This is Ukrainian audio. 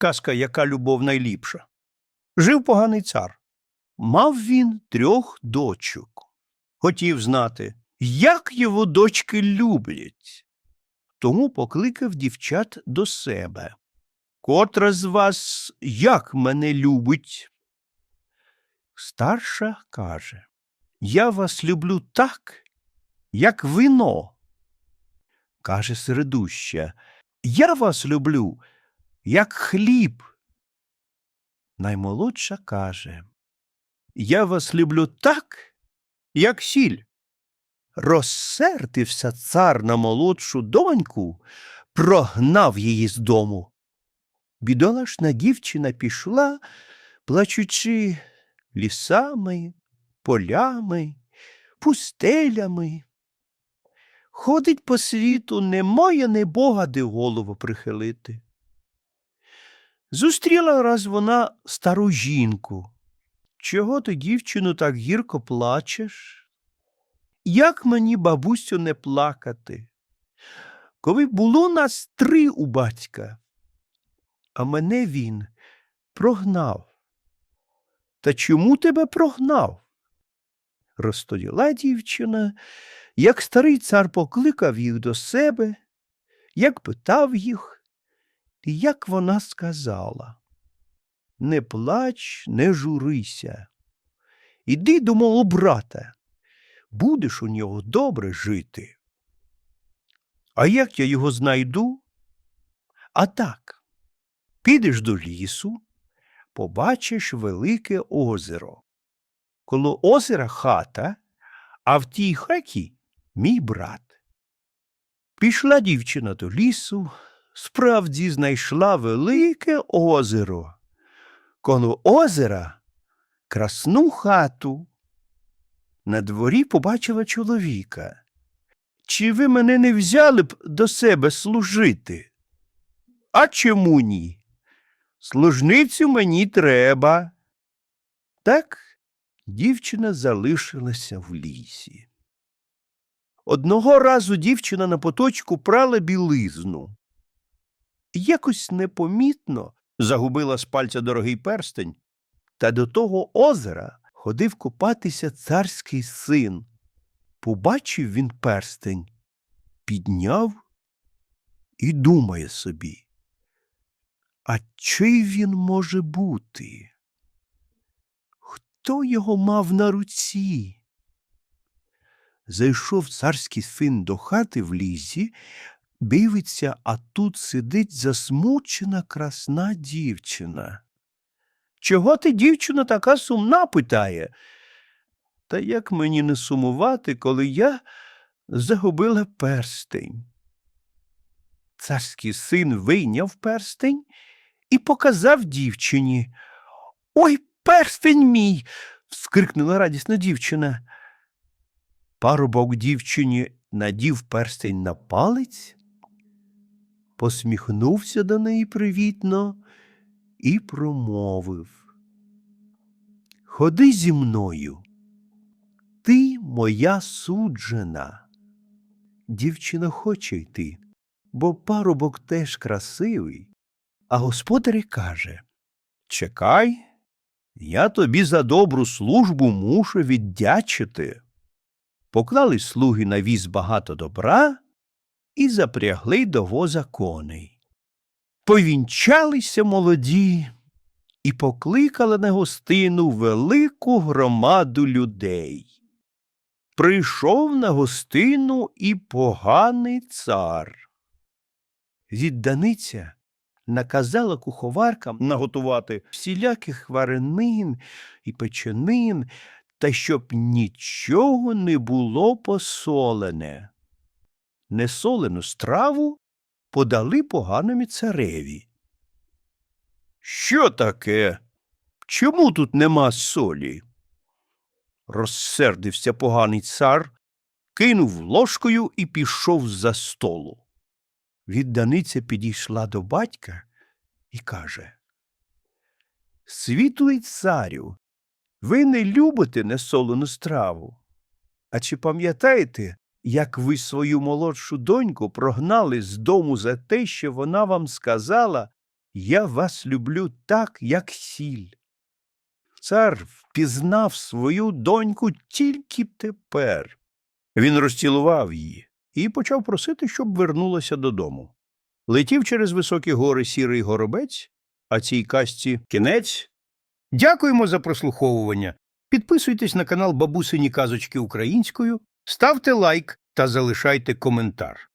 Казка, яка любов найліпша. Жив поганий цар. Мав він трьох дочок. Хотів знати, як його дочки люблять. Тому покликав дівчат до себе. Котра з вас як мене любить? Старша каже, я вас люблю так, як вино. Каже середуща, я вас люблю, як хліб. Наймолодша каже, я вас люблю так, як сіль. Розсердився цар на молодшу доньку, прогнав її з дому. Бідолашна дівчина пішла, плачучи лісами, полями, пустелями. Ходить по світу, немає не бога, де голову прихилити. Зустріла раз вона стару жінку. Чого ти, дівчину, так гірко плачеш? Як мені, бабусю, не плакати? Коли було нас три у батька, а мене він прогнав. Та чому тебе прогнав? Розтоділа дівчина, як старий цар покликав їх до себе, як питав їх, як вона сказала Не плач, не журися. Іди до мого брата, будеш у нього добре жити. А як я його знайду? А так, підеш до лісу, побачиш велике озеро. Коло озера хата, а в тій хаті мій брат. Пішла дівчина до лісу, справді знайшла велике озеро. Коло озера красну хату. На дворі побачила чоловіка. Чи ви мене не взяли б до себе служити? А чому ні? Служницю мені треба. Так дівчина залишилася в лісі. Одного разу дівчина на поточку прала білизну. Якось непомітно загубила з пальця дорогий перстень, та до того озера ходив купатися царський син. Побачив він перстень, підняв і думає собі. А чий він може бути? Хто його мав на руці? Зайшов царський син до хати в лісі, дивиться, а тут сидить засмучена красна дівчина. Чого ти, дівчина, така сумна? питає. Та як мені не сумувати, коли я загубила перстень? Царський син вийняв перстень і показав дівчині. Ой, перстень мій. скрикнула радісна дівчина. Парубок дівчині надів перстень на палець, посміхнувся до неї привітно і промовив. Ходи зі мною, ти моя суджена. Дівчина хоче йти, бо парубок теж красивий, а господар каже Чекай, я тобі за добру службу мушу віддячити. Поклали слуги на віз багато добра і запрягли до воза коней. Повінчалися молоді і покликали на гостину велику громаду людей. Прийшов на гостину і поганий цар. Відданиця наказала куховаркам наготувати всіляких варенин і печенин, та щоб нічого не було посолене. Несолену страву подали поганому цареві. Що таке? Чому тут нема солі? Розсердився поганий цар, кинув ложкою і пішов за столу. Відданиця підійшла до батька і каже Світлий царю, ви не любите несолену страву. А чи пам'ятаєте, як ви свою молодшу доньку прогнали з дому за те, що вона вам сказала, Я вас люблю так, як сіль. Цар впізнав свою доньку тільки тепер. Він розцілував її і почав просити, щоб вернулася додому. Летів через високі гори сірий горобець, а цій казці кінець. Дякуємо за прослуховування. Підписуйтесь на канал Бабусині Казочки Українською, ставте лайк та залишайте коментар.